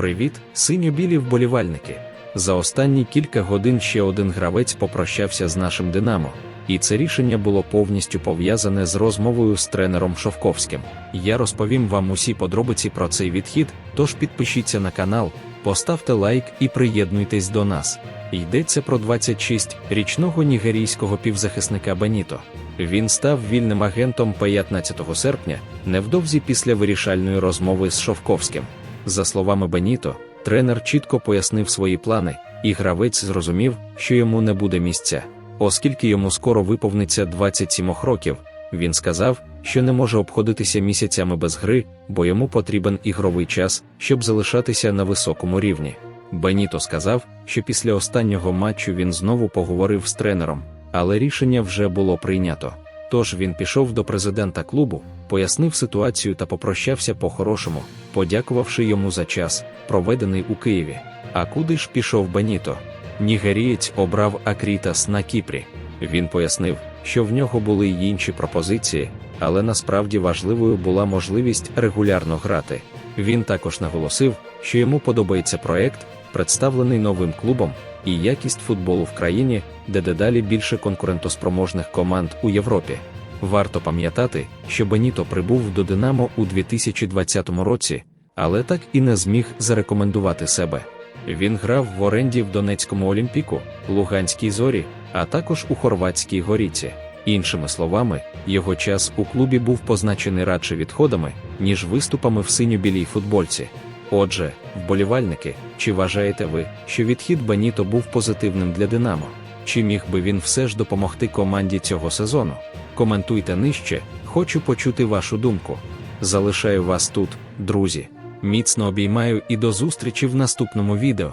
Привіт, синьо-білі вболівальники. За останні кілька годин ще один гравець попрощався з нашим Динамо, і це рішення було повністю пов'язане з розмовою з тренером Шовковським. Я розповім вам усі подробиці про цей відхід, тож підпишіться на канал, поставте лайк і приєднуйтесь до нас. Йдеться про 26-річного нігерійського півзахисника Беніто. Він став вільним агентом 15 серпня, невдовзі після вирішальної розмови з Шовковським. За словами Беніто, тренер чітко пояснив свої плани, і гравець зрозумів, що йому не буде місця. Оскільки йому скоро виповниться 27 років, він сказав, що не може обходитися місяцями без гри, бо йому потрібен ігровий час, щоб залишатися на високому рівні. Беніто сказав, що після останнього матчу він знову поговорив з тренером, але рішення вже було прийнято. Тож він пішов до президента клубу, пояснив ситуацію та попрощався по-хорошому, подякувавши йому за час, проведений у Києві. А куди ж пішов Беніто? Нігерієць обрав Акрітас на Кіпрі. Він пояснив, що в нього були й інші пропозиції, але насправді важливою була можливість регулярно грати. Він також наголосив, що йому подобається проект, представлений новим клубом, і якість футболу в країні, де дедалі більше конкурентоспроможних команд у Європі. Варто пам'ятати, що Беніто прибув до Динамо у 2020 році, але так і не зміг зарекомендувати себе. Він грав в оренді в Донецькому Олімпіку, Луганській зорі, а також у Хорватській горіці. Іншими словами, його час у клубі був позначений радше відходами, ніж виступами в синьо-білій футбольці. Отже, вболівальники, чи вважаєте ви, що відхід Беніто був позитивним для Динамо? Чи міг би він все ж допомогти команді цього сезону? Коментуйте нижче, хочу почути вашу думку. Залишаю вас тут, друзі. Міцно обіймаю і до зустрічі в наступному відео.